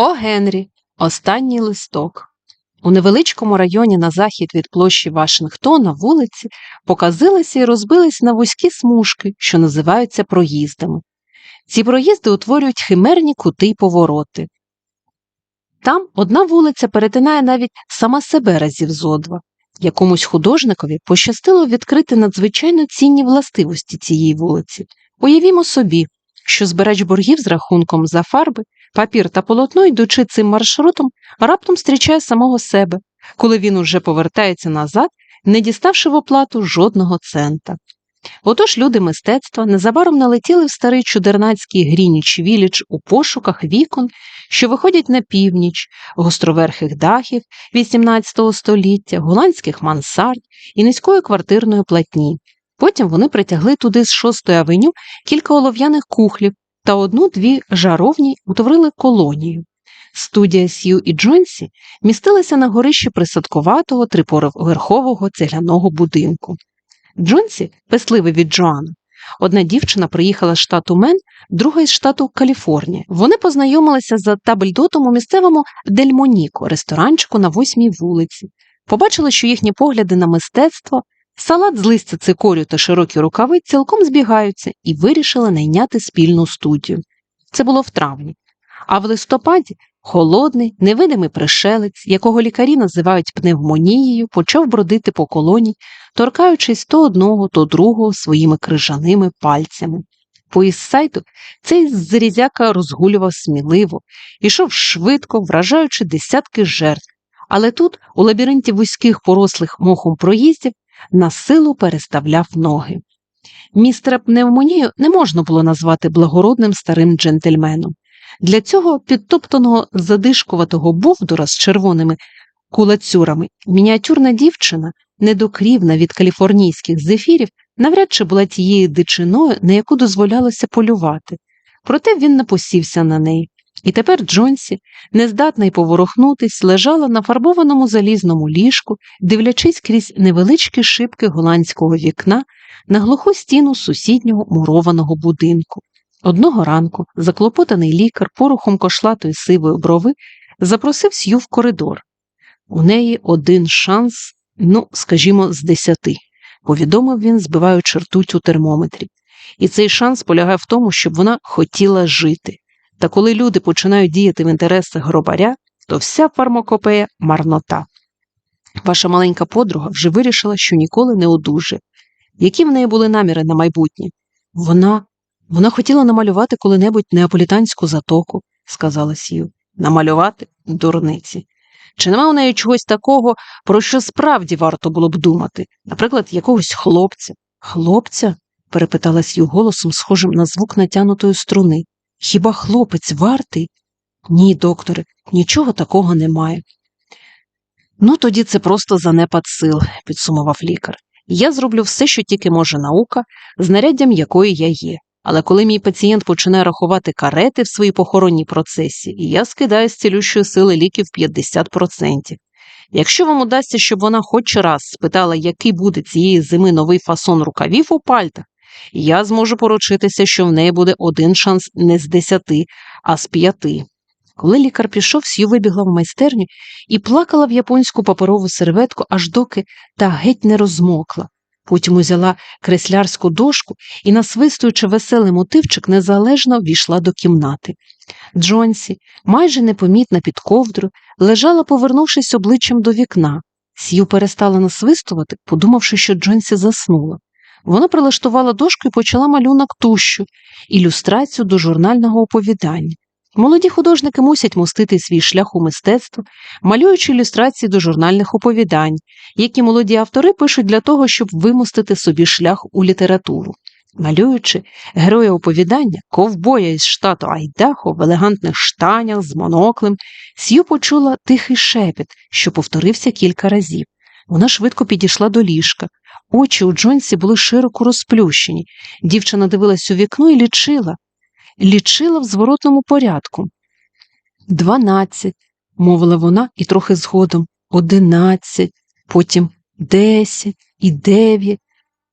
О Генрі. Останній листок. У невеличкому районі на захід від площі Вашингтона вулиці показилися і розбились на вузькі смужки, що називаються проїздами. Ці проїзди утворюють химерні кути й повороти. Там одна вулиця перетинає навіть сама себе разів зо два. Якомусь художникові пощастило відкрити надзвичайно цінні властивості цієї вулиці. Уявімо собі, що збирач боргів з рахунком за фарби, папір та полотно, йдучи цим маршрутом, раптом зустрічає самого себе, коли він уже повертається назад, не діставши в оплату жодного цента. Отож люди мистецтва незабаром налетіли в старий чудернацький Грініч Віліч у пошуках вікон, що виходять на північ, гостроверхих дахів XVIII століття, голландських мансард і низької квартирної платні. Потім вони притягли туди з шостої авеню кілька олов'яних кухлів та одну-дві жаровні утворили колонію. Студія Сью і Джонсі містилася на горищі присадкуватого триповерхового цегляного будинку. Джонсі песливий від Джоана. Одна дівчина приїхала з штату Мен, друга із штату Каліфорнія. Вони познайомилися за табельдотом у місцевому Дельмоніко, ресторанчику на восьмій вулиці. Побачили, що їхні погляди на мистецтво, салат з листя цикорю та широкі рукави цілком збігаються і вирішили найняти спільну студію. Це було в травні. А в листопаді холодний, невидимий пришелець, якого лікарі називають пневмонією, почав бродити по колоні, торкаючись то одного, то другого своїми крижаними пальцями. По із сайту цей зрізяка розгулював сміливо, ішов швидко, вражаючи десятки жертв, але тут, у лабіринті вузьких порослих мохом проїздів, на силу переставляв ноги. Містера пневмонію не можна було назвати благородним старим джентльменом. Для цього підтоптаного задишкуватого бовдура з червоними кулацюрами мініатюрна дівчина, недокрівна від каліфорнійських зефірів, навряд чи була тією дичиною, на яку дозволялося полювати. Проте він не посівся на неї. І тепер Джонсі, нездатна й поворухнутись, лежала на фарбованому залізному ліжку, дивлячись крізь невеличкі шибки голландського вікна на глуху стіну сусіднього мурованого будинку. Одного ранку заклопотаний лікар порухом кошлатої сивої брови запросив Сью в коридор. У неї один шанс, ну, скажімо, з десяти, повідомив він, збиваючи ртуть у термометрі. І цей шанс полягає в тому, щоб вона хотіла жити. Та коли люди починають діяти в інтересах гробаря, то вся фармакопея марнота. Ваша маленька подруга вже вирішила, що ніколи не одужає. Які в неї були наміри на майбутнє? Вона вона хотіла намалювати коли-небудь неаполітанську затоку, сказала Сью. Намалювати дурниці. Чи нема у неї чогось такого, про що справді варто було б думати? Наприклад, якогось хлопця. Хлопця? перепитала Сью голосом, схожим на звук натянутої струни. Хіба хлопець вартий? Ні, докторе, нічого такого немає. Ну, тоді це просто занепад сил, підсумував лікар. Я зроблю все, що тільки може наука, знаряддям якої я є. Але коли мій пацієнт починає рахувати карети в своїй похоронній процесі, я скидаю з цілющої сили ліків 50%. Якщо вам удасться, щоб вона хоч раз спитала, який буде цієї зими новий фасон рукавів у пальтах, я зможу поручитися, що в неї буде один шанс не з десяти, а з п'яти. Коли лікар пішов, Сью вибігла в майстерню і плакала в японську паперову серветку, аж доки та геть не розмокла. Потім узяла креслярську дошку і, насвистуючи веселий мотивчик, незалежно війшла до кімнати. Джонсі, майже непомітна під ковдру, лежала, повернувшись обличчям до вікна. Сью перестала насвистувати, подумавши, що Джонсі заснула. Вона прилаштувала дошку і почала малюнок тущу, ілюстрацію до журнального оповідання. Молоді художники мусять мостити свій шлях у мистецтво, малюючи ілюстрації до журнальних оповідань, які молоді автори пишуть для того, щоб вимостити собі шлях у літературу. Малюючи героя оповідання, ковбоя із штату Айдахо в елегантних штанях з моноклем, Сью почула тихий шепіт, що повторився кілька разів. Вона швидко підійшла до ліжка. Очі у Джонсі були широко розплющені. Дівчина дивилась у вікно і лічила лічила в зворотному порядку. Дванадцять, мовила вона і трохи згодом одинадцять, потім десять і дев'ять,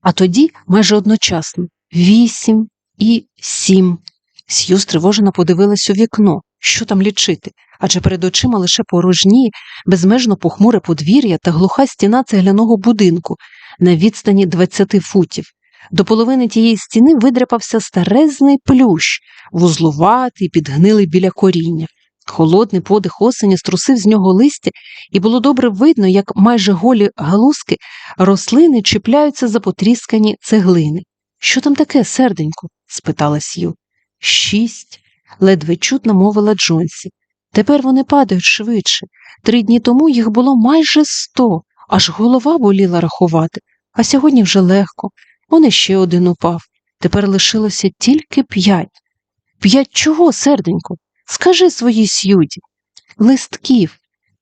а тоді майже одночасно вісім і сім. Сью стривожено подивилась у вікно. Що там лічити? Адже перед очима лише порожні, безмежно похмуре подвір'я та глуха стіна цегляного будинку на відстані 20 футів. До половини тієї стіни видряпався старезний плющ, вузлуватий, підгнилий біля коріння. Холодний подих осені струсив з нього листя, і було добре видно, як майже голі галузки рослини чіпляються за потріскані цеглини. Що там таке, серденько? спитала Сью. Шість, ледве чутно мовила Джонсі. Тепер вони падають швидше. Три дні тому їх було майже сто, аж голова боліла рахувати, а сьогодні вже легко. Он іще один упав. Тепер лишилося тільки п'ять. П'ять чого, серденько? Скажи своїй сюді. Листків,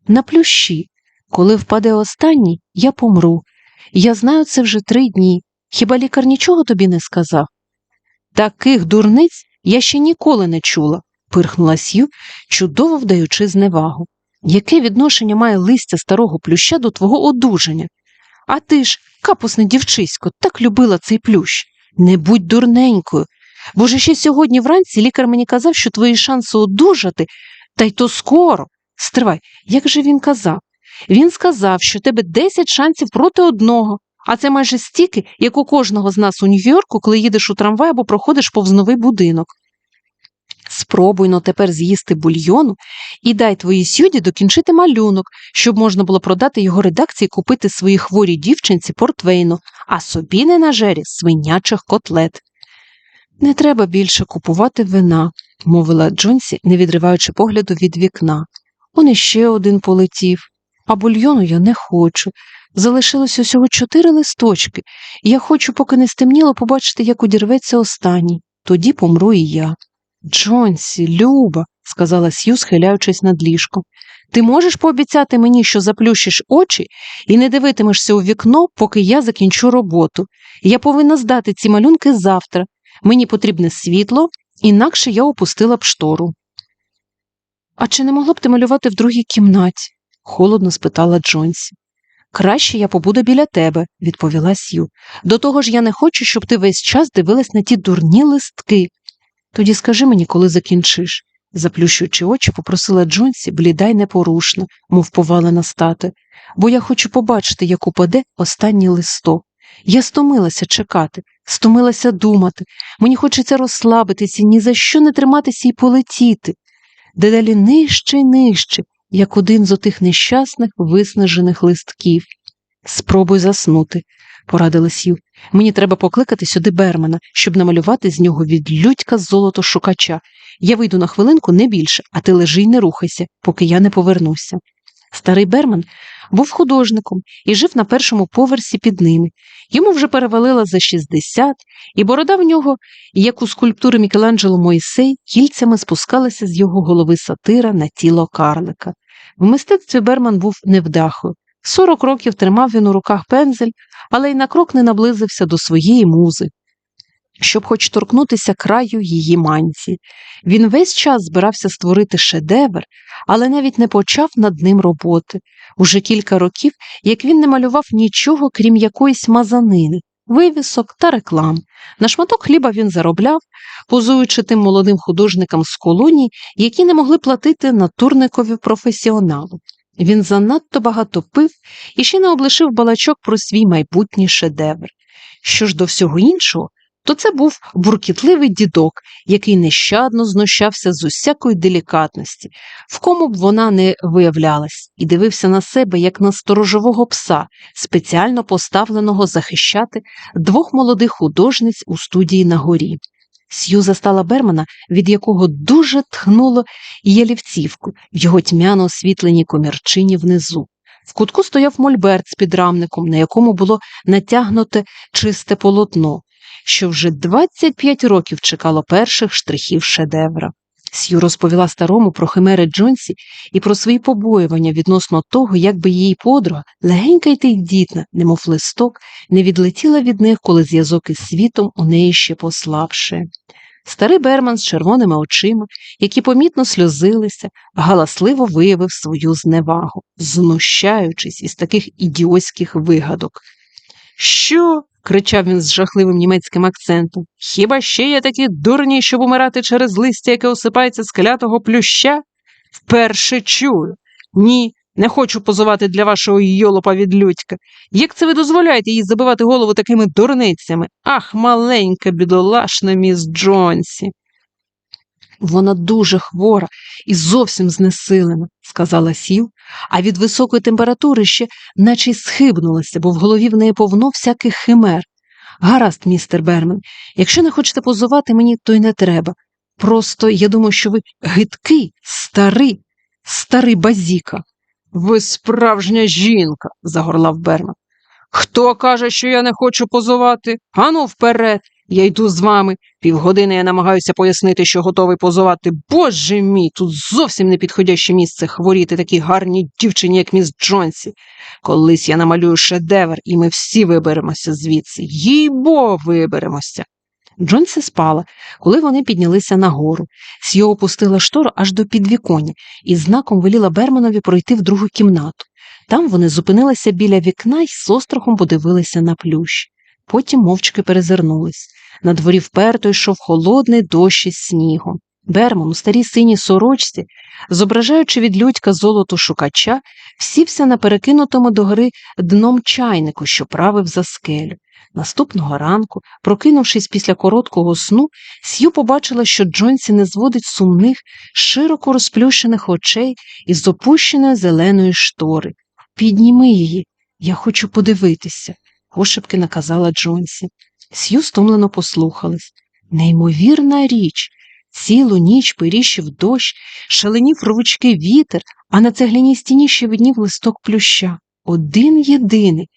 на плющі. Коли впаде останній, я помру. Я знаю це вже три дні. Хіба лікар нічого тобі не сказав? Таких дурниць я ще ніколи не чула, пирхнула Сью, чудово вдаючи зневагу. Яке відношення має листя старого плюща до твого одужання? А ти ж, капусне дівчисько, так любила цей плющ. Не будь дурненькою. Бо ж ще сьогодні вранці лікар мені казав, що твої шанси одужати, та й то скоро. Стривай, як же він казав? Він сказав, що тебе 10 шансів проти одного, а це майже стільки, як у кожного з нас у Нью-Йорку, коли їдеш у трамвай або проходиш повз новий будинок. Спробуй но тепер з'їсти бульйону і дай твоїй сюді докінчити малюнок, щоб можна було продати його редакції купити своїй хворій дівчинці портвейну, а собі не на жері свинячих котлет. Не треба більше купувати вина, мовила Джонсі, не відриваючи погляду від вікна. Он іще один полетів, а бульйону я не хочу. Залишилося всього чотири листочки, і я хочу, поки не стемніло, побачити, як удірветься останній. Тоді помру і я. Джонсі, Люба, сказала Сью, схиляючись над ліжком, ти можеш пообіцяти мені, що заплющиш очі і не дивитимешся у вікно, поки я закінчу роботу. Я повинна здати ці малюнки завтра. Мені потрібне світло, інакше я опустила б штору. А чи не могла б ти малювати в другій кімнаті? холодно спитала Джонсі. Краще я побуду біля тебе, відповіла Сью. До того ж я не хочу, щоб ти весь час дивилась на ті дурні листки. Тоді скажи мені, коли закінчиш, заплющуючи очі, попросила Джонсі, бліда й непорушна, мов повалена стати, бо я хочу побачити, як упаде останній листок. Я стомилася чекати, стомилася думати. Мені хочеться розслабитися, ні за що не триматися і полетіти. Дедалі нижче й нижче, як один з отих нещасних виснажених листків. Спробуй заснути, порадила Сів. Мені треба покликати сюди Бермана, щоб намалювати з нього від людька золото шукача. Я вийду на хвилинку не більше, а ти лежи й не рухайся, поки я не повернуся. Старий Берман був художником і жив на першому поверсі під ними. Йому вже перевалило за 60, і борода в нього, як у скульптури Мікеланджело Моїсей, кільцями спускалася з його голови сатира на тіло карлика. В мистецтві Берман був невдахою. Сорок років тримав він у руках пензель, але й на крок не наблизився до своєї музи, щоб хоч торкнутися краю її манці. Він весь час збирався створити шедевр, але навіть не почав над ним роботи. Уже кілька років, як він не малював нічого, крім якоїсь мазанини, вивісок та реклам. На шматок хліба він заробляв, позуючи тим молодим художникам з колоній, які не могли платити натурникові професіоналу. Він занадто багато пив і ще не облишив балачок про свій майбутній шедевр. Що ж до всього іншого, то це був буркітливий дідок, який нещадно знущався з усякої делікатності, в кому б вона не виявлялась, і дивився на себе як на сторожового пса, спеціально поставленого захищати двох молодих художниць у студії на горі. Сью застала Бермана, від якого дуже тхнуло ялівцівку в його тьмяно освітленій комірчині внизу. В кутку стояв мольберт з підрамником, на якому було натягнуте чисте полотно, що вже 25 років чекало перших штрихів шедевра. Сью розповіла старому про химери Джонсі і про свої побоювання відносно того, як би її подруга, легенька й тендітна, немов листок, не відлетіла від них, коли зв'язок із світом у неї ще послабше. Старий Берман з червоними очима, які помітно сльозилися, галасливо виявив свою зневагу, знущаючись із таких ідіотських вигадок. Що? Кричав він з жахливим німецьким акцентом. Хіба ще є такі дурні, щоб умирати через листя, яке осипається з клятого плюща? Вперше чую. Ні, не хочу позувати для вашого йолопа від людька. Як це ви дозволяєте їй забивати голову такими дурницями? Ах, маленька, бідолашна міс Джонсі. Вона дуже хвора і зовсім знесилена, сказала сів, а від високої температури ще наче й схибнулася, бо в голові в неї повно всяких химер. Гаразд, містер Бермен, якщо не хочете позувати мені, то й не треба. Просто я думаю, що ви гидкий, старий, старий базіка. Ви справжня жінка, загорлав Берман. Хто каже, що я не хочу позувати? Ану, вперед, я йду з вами. Півгодини я намагаюся пояснити, що готовий позувати. Боже мій, тут зовсім не підходяще місце хворіти такій гарній дівчині, як міс Джонсі. Колись я намалюю шедевр, і ми всі виберемося звідси. Їй бо виберемося. Джонсі спала, коли вони піднялися нагору. Сьо опустила штору аж до підвіконня і знаком веліла Берманові пройти в другу кімнату. Там вони зупинилися біля вікна і з острахом подивилися на плющ. Потім мовчки перезирнулись. На дворі вперто йшов холодний дощ із снігом. Берман у старій синій сорочці, зображаючи від людька золоту шукача, сівся на перекинутому догори дном чайнику, що правив за скелю. Наступного ранку, прокинувшись після короткого сну, Сью побачила, що Джонсі не зводить сумних, широко розплющених очей із опущеної зеленої штори. Підніми її, я хочу подивитися, пошепки наказала Джонсі. Сью стомлено послухались. Неймовірна річ. Цілу ніч періщив дощ, шаленів рвучки вітер, а на цегляній стіні ще виднів листок плюща. Один єдиний,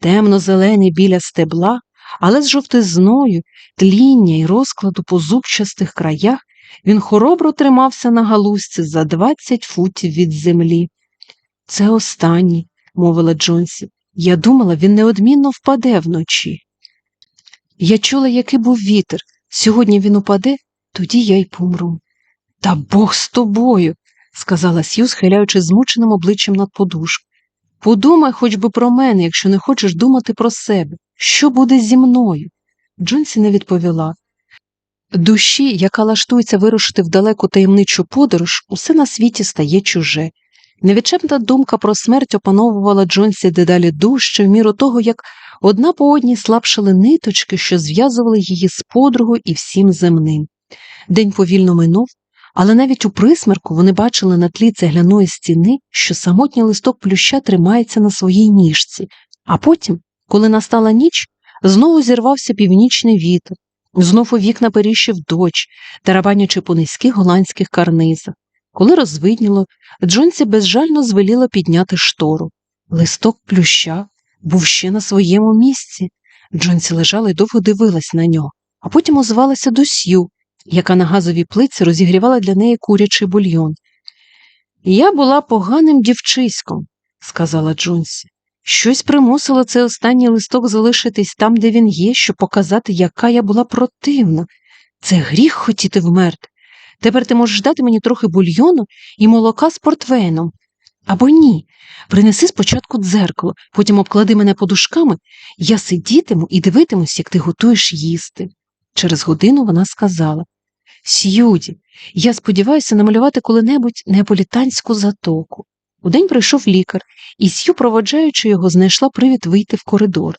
темно-зелений біля стебла, але з жовтизною, тління й розкладу по зубчастих краях він хоробро тримався на галузці за двадцять футів від землі. Це останній, мовила Джонсі. Я думала, він неодмінно впаде вночі. Я чула, який був вітер. Сьогодні він упаде, тоді я й помру. Та Бог з тобою, сказала Сью, схиляючи змученим обличчям над подушку. Подумай хоч би про мене, якщо не хочеш думати про себе. Що буде зі мною? Джонсі не відповіла. Душі, яка лаштується вирушити в далеку таємничу подорож, усе на світі стає чуже. Невідчепна думка про смерть опановувала Джонсі дедалі дужче в міру того, як одна по одній слабшали ниточки, що зв'язували її з подругою і всім земним. День повільно минув, але навіть у присмерку вони бачили на тлі цегляної стіни, що самотній листок плюща тримається на своїй ніжці, а потім, коли настала ніч, знову зірвався північний вітер, знов у вікна періщив дощ, тарабанячи по низьких голландських карнизах. Коли розвидніло, Джонсі безжально звеліла підняти штору. Листок плюща був ще на своєму місці. Джонсі лежала і довго дивилась на нього, а потім озвалася до Сью, яка на газовій плиці розігрівала для неї курячий бульйон. Я була поганим дівчиськом, сказала Джонсі. Щось примусило цей останній листок залишитись там, де він є, щоб показати, яка я була противна. Це гріх хотіти вмерти. Тепер ти можеш дати мені трохи бульйону і молока з портвейном. Або ні. Принеси спочатку дзеркало, потім обклади мене подушками, я сидітиму і дивитимусь, як ти готуєш їсти. Через годину вона сказала Сьюді, я сподіваюся намалювати коли-небудь неаполітанську затоку. Удень прийшов лікар, і Сью, проводжаючи його, знайшла привід вийти в коридор.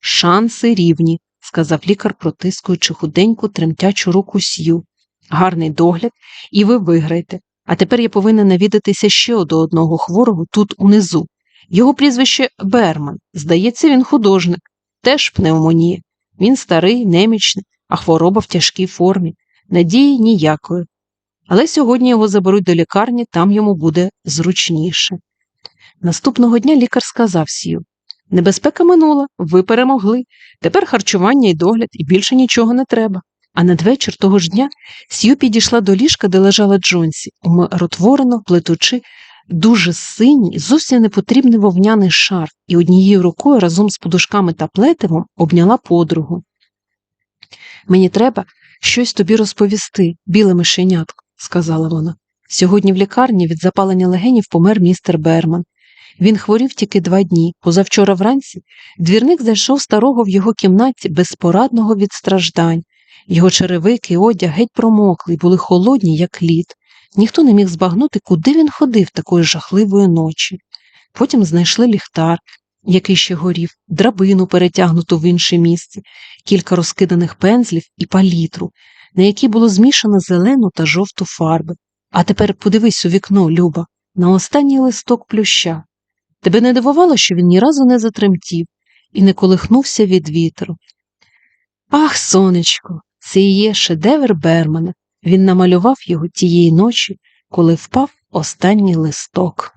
Шанси рівні, сказав лікар, протискуючи худеньку, тремтячу руку Сью. Гарний догляд, і ви виграєте. А тепер я повинен навідатися ще до одного хворого тут унизу. Його прізвище Берман. Здається, він художник, теж пневмонія. Він старий, немічний, а хвороба в тяжкій формі, надії ніякої. Але сьогодні його заберуть до лікарні, там йому буде зручніше. Наступного дня лікар сказав Сію Небезпека минула, ви перемогли. Тепер харчування і догляд, і більше нічого не треба. А надвечір того ж дня Сью підійшла до ліжка, де лежала Джонсі, умиротворено плетучи дуже синій, зовсім непотрібний вовняний шар, і однією рукою разом з подушками та плетивом обняла подругу. Мені треба щось тобі розповісти, біле мишенятко, сказала вона. Сьогодні в лікарні від запалення легенів помер містер Берман. Він хворів тільки два дні. Позавчора вранці двірник зайшов старого в його кімнаті безпорадного від страждань. Його черевики і одяг геть промокли, були холодні, як лід. Ніхто не міг збагнути, куди він ходив такої жахливої ночі. Потім знайшли ліхтар, який ще горів, драбину, перетягнуту в інше місце, кілька розкиданих пензлів і палітру, на якій було змішано зелену та жовту фарби. А тепер подивись у вікно, Люба, на останній листок плюща. Тебе не дивувало, що він ні разу не затремтів і не колихнувся від вітру. Ах, сонечко, це і є шедевр Бермана. Він намалював його тієї ночі, коли впав останній листок.